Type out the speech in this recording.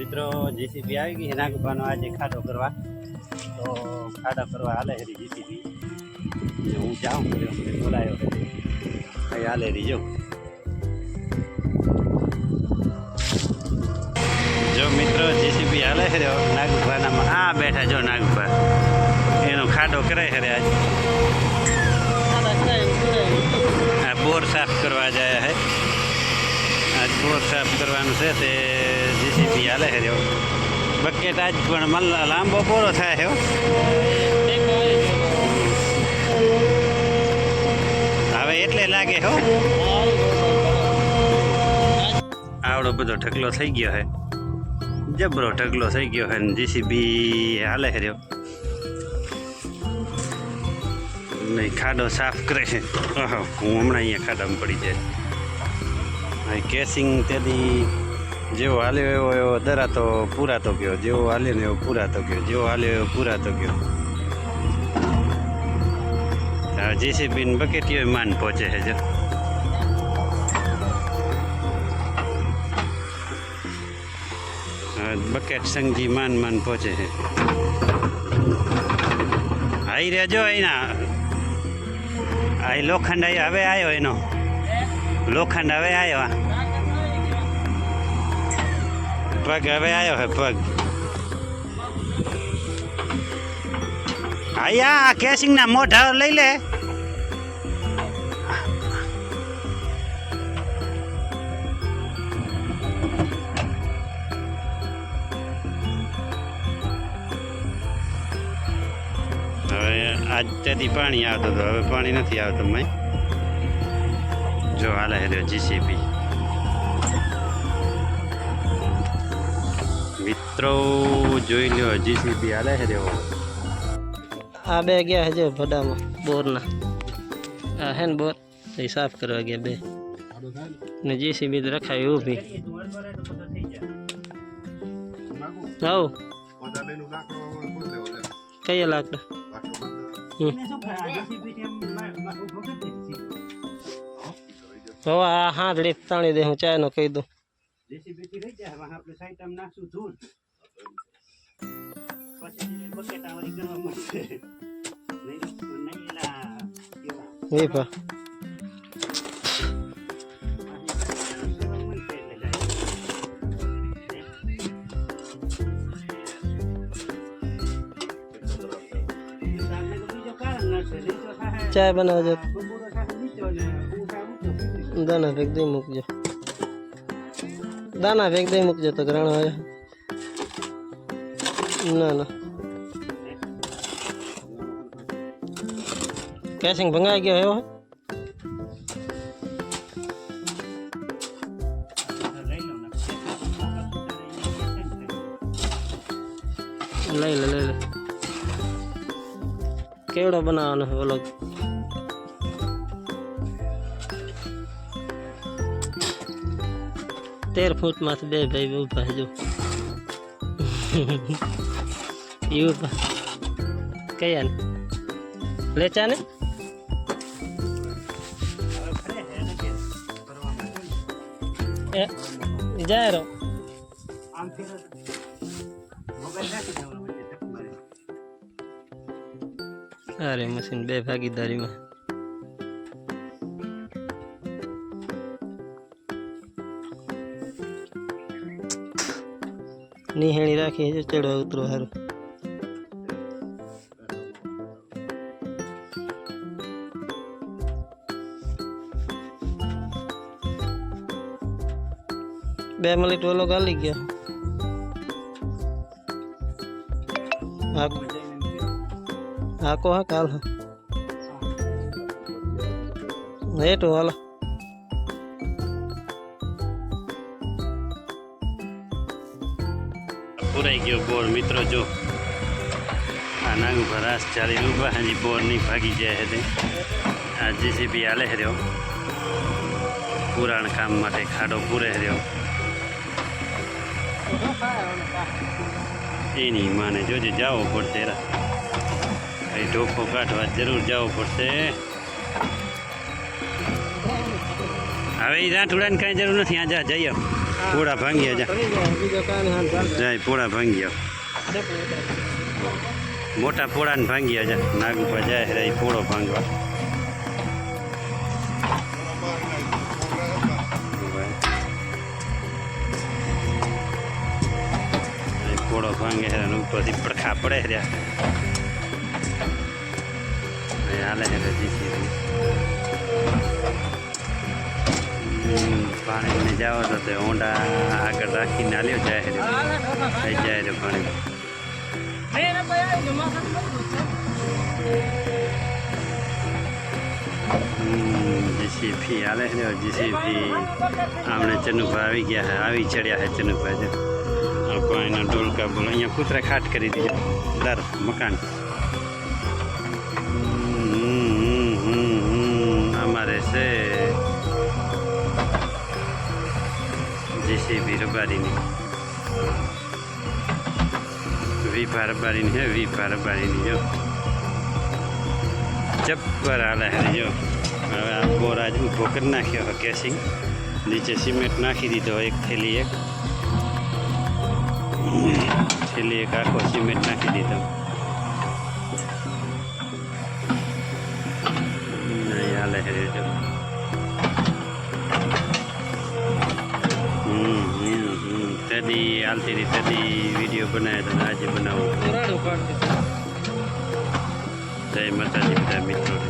મિત્રો જીસીબી આવી ગઈ નાગપાનો આજે ખાડો કરવા. તો ખાડો કરવા હાલે હરી જીસીબી હું જાઉં બોલાયો અહીં હાલે હરી જો. મિત્રો જીસીબી હાલે છે નાગભાનામાં. આ બેઠા જો નાગભા. એનો ખાડો કરે છે આજ. આ બોર સાફ કરવા જાય છે. આજ બોર સાફ કરવાનું છે તે જીસીબી હાલે છે જો. બકેટ આજ પણ લાંબો પૂરો થાય છે. હવે એટલે લાગે હો. આવડો બધો ઢગલો થઈ ગયો છે. જબરો ઢગલો થઈ ગયો છે ને જીસીબી હાલે રહ્યો નહીં ખાડો સાફ કરે છે. હું હમણાં અહીંયા ખાડામાં પડી જાય. કેસિંગ તેથી જેવો હાલ્યો એવો એવો દરાતો પૂરાતો ગયો, જેવો હાલ્યો ને એવો પૂરાતો ગયો, જેવો હાલ્યો એવો પૂરાતો ગયો. જેસીબી ને બકેટીઓ માન પહોંચે છે જો. બકેટ સંગી માન માન પહોંચે છે. આઈ રહેજો અહીંના. આ લોખંડ હવે આવ્યો એનો. લોખંડ હવે આવ્યો. પગ, હવે આવ્યો હે પગ. અહીંયા કેસિંગના મોઢા લઈ લે. આજ ત્યાંથી પાણી આવતું હતું હવે પાણી નથી આવતું મેં જો હાલે રહ્યો જીસીબી મિત્રો, જોઈ લ્યો જીસીબી હાલે રહ્યો આ બે ગયા હજે ભડામાં, બોરના. આ હે ને બોર સાફ કરવા ગયા બે. ને જેસીબી તો રખાય ઊભી. હવ કયા લાકડા? હવે આ હાથ તાણી દે, હું ચાયનો કહી દઉં. પછી બકેટા વળી કરવા મળશે નહીં નહીં એલા કેવા એ પા ચાય બનાવજો દાના ભેગ દઈ મૂકજો દાના ભેગ દઈ મૂકજો તો ગ્રહણ હોય ના ના. કેસિંગ ભંગાઈ ગયો એવો લઈ લે લઈ લે. કેવડો બનાવવાનો ઓલો? તેર ફૂટમાંથી બે ભાઈ ઊભા જો. ઈ ઊભા કયા ને લેચા ને. એ ઈ જાય રો. અરે મશીન બે ભાગીદારીમાં. નિહેણી રાખી ચડવા ઉતરો સારું બે મિનિટ ઓલો ગાલી ગયા. હા કો હા, કાલ હા. તો હાલો. પુરાઈ ગયો બોર, મિત્રો, જો. આ નાગુ ભરાસ ચાલી ઊભા હજી બોર નહીં ભાગી જાય છે આ જેસીબી આલે રહ્યો. પુરાણ કામ માટે ખાડો પૂરે રહ્યો. એની માને જોજે જવું પડશે એ ઢોકો કાઢવા જરૂર જવું પડશે. હવે એ રાઠોડાની કાંઈ જરૂર નથી. આ જા, જઈએ. પોળા જા. ભાંગી ચાલતો જાય, પોળા ભાંગ્યા. મોટા પોળાને ભાંગ્યા જા. નાગુપા જાય રે પોળો ભાંગવા. પોળો ભાંગે છે, અને ઉપરથી પડખા પડે રહ્યા હાલે છે રે પાણી પાણીને જાવ તો તે ઊંડા આગળ રાખીને હાલ્યો જાય છે. થઈ જાય છે પાણી. જીસીપી હાલે છે જીસીપી આમણે ચનુભા આવી ગયા આવી ચડ્યા છે ચનુભા પાણીના ડોલકા બોલ અહીંયા કૂતરા ખાટ કરી દીધા દર મકાન. અમારે છે જીસીબી રબારીની વીફા રબારીની છે વીફા રબારીની જો જબ્બર હાલે હે જો હવે આ બોરાજ ઊભો કરી નાખ્યો કેસિંગ નીચે સિમેન્ટ નાખી દીધો એક થેલી એક થેલી એક આખો સિમેન્ટ નાખી દીધો નહીં હાલે હે જો હમ હમ હમ તેદી હાલતી હતી તેદી વીડિયો બનાવ્યો તો આજે બનાવું રાડું કાઢ દીધું જય માતાજી બધા મિત્રો